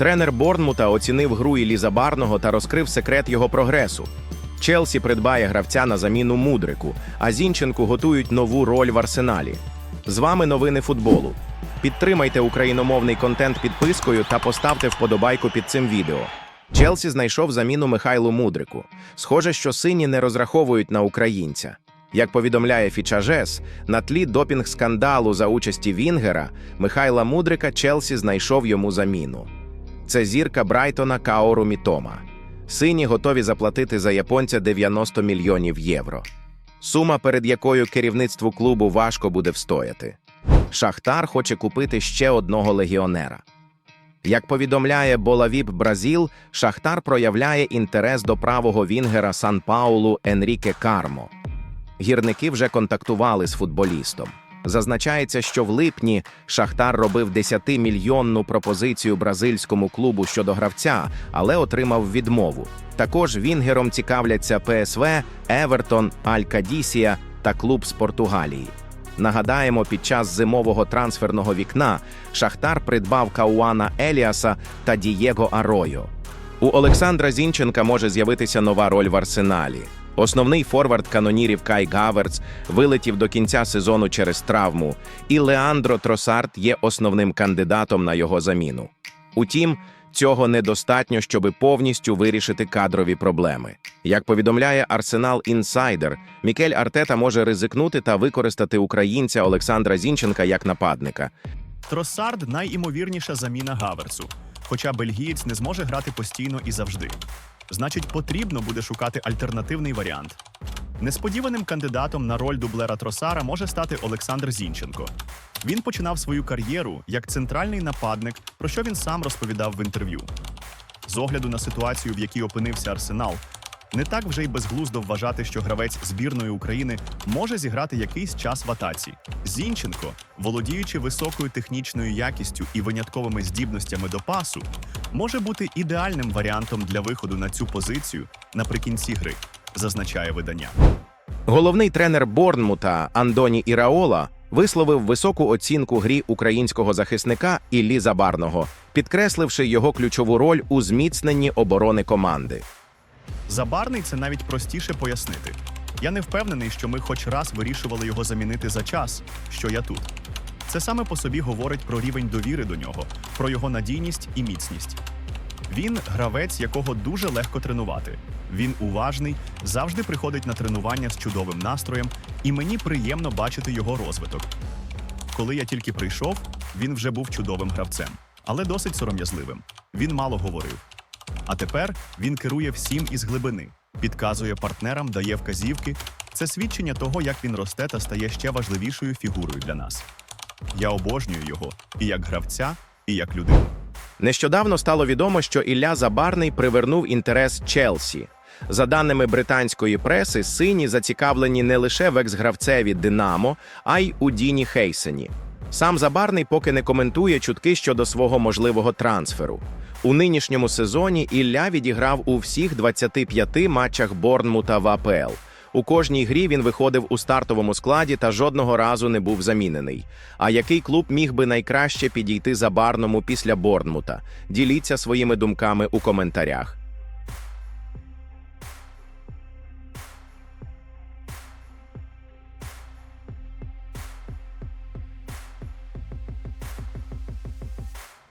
Тренер Борнмута оцінив гру Іллі Забарного та розкрив секрет його прогресу. Челсі придбає гравця на заміну Мудрику, а Зінченку готують нову роль в арсеналі. З вами новини футболу. Підтримайте україномовний контент підпискою та поставте вподобайку під цим відео. Челсі знайшов заміну Михайлу Мудрику. Схоже, що сині не розраховують на українця. Як повідомляє Фічажес, на тлі допінг-скандалу за участі Вінгера Михайла Мудрика Челсі знайшов йому заміну. Це зірка Брайтона Каору Мітома. Сині готові заплатити за японця 90 мільйонів євро. Сума, перед якою керівництву клубу важко буде встояти. Шахтар хоче купити ще одного легіонера. Як повідомляє Болавіп Бразіл, Шахтар проявляє інтерес до правого вінгера Сан Паулу Енріке Кармо. Гірники вже контактували з футболістом. Зазначається, що в липні Шахтар робив 10-мільйонну пропозицію бразильському клубу щодо гравця, але отримав відмову. Також вінгером цікавляться ПСВ, Евертон, Аль-Кадісія та клуб з Португалії. Нагадаємо, під час зимового трансферного вікна Шахтар придбав Кауана Еліаса та Дієго Аройо. У Олександра Зінченка може з'явитися нова роль в арсеналі. Основний форвард канонірів Кай Гаверц вилетів до кінця сезону через травму, і Леандро Тросард є основним кандидатом на його заміну. Утім, цього недостатньо, щоб повністю вирішити кадрові проблеми. Як повідомляє Арсенал Інсайдер, Мікель Артета може ризикнути та використати українця Олександра Зінченка як нападника. Тросард найімовірніша заміна Гаверцу, хоча бельгієць не зможе грати постійно і завжди. Значить, потрібно буде шукати альтернативний варіант. Несподіваним кандидатом на роль дублера Тросара може стати Олександр Зінченко. Він починав свою кар'єру як центральний нападник, про що він сам розповідав в інтерв'ю. З огляду на ситуацію, в якій опинився Арсенал, не так вже й безглуздо вважати, що гравець збірної України може зіграти якийсь час в атаці. Зінченко, володіючи високою технічною якістю і винятковими здібностями до пасу, може бути ідеальним варіантом для виходу на цю позицію наприкінці гри, зазначає видання. Головний тренер Борнмута Андоні Іраола висловив високу оцінку грі українського захисника Іллі Забарного, підкресливши його ключову роль у зміцненні оборони команди. Забарний це навіть простіше пояснити. Я не впевнений, що ми хоч раз вирішували його замінити за час, що я тут. Це саме по собі говорить про рівень довіри до нього, про його надійність і міцність. Він гравець, якого дуже легко тренувати. Він уважний, завжди приходить на тренування з чудовим настроєм, і мені приємно бачити його розвиток. Коли я тільки прийшов, він вже був чудовим гравцем, але досить сором'язливим. Він мало говорив. А тепер він керує всім із глибини, підказує партнерам, дає вказівки. Це свідчення того, як він росте та стає ще важливішою фігурою для нас. Я обожнюю його і як гравця, і як людину. Нещодавно стало відомо, що Ілля Забарний привернув інтерес Челсі. За даними британської преси, сині зацікавлені не лише в екс-гравцеві Динамо, а й у Діні Хейсені. Сам Забарний поки не коментує чутки щодо свого можливого трансферу. У нинішньому сезоні Ілля відіграв у всіх 25 матчах Борнмута в АПЛ. У кожній грі він виходив у стартовому складі та жодного разу не був замінений. А який клуб міг би найкраще підійти за барному після Борнмута? Діліться своїми думками у коментарях.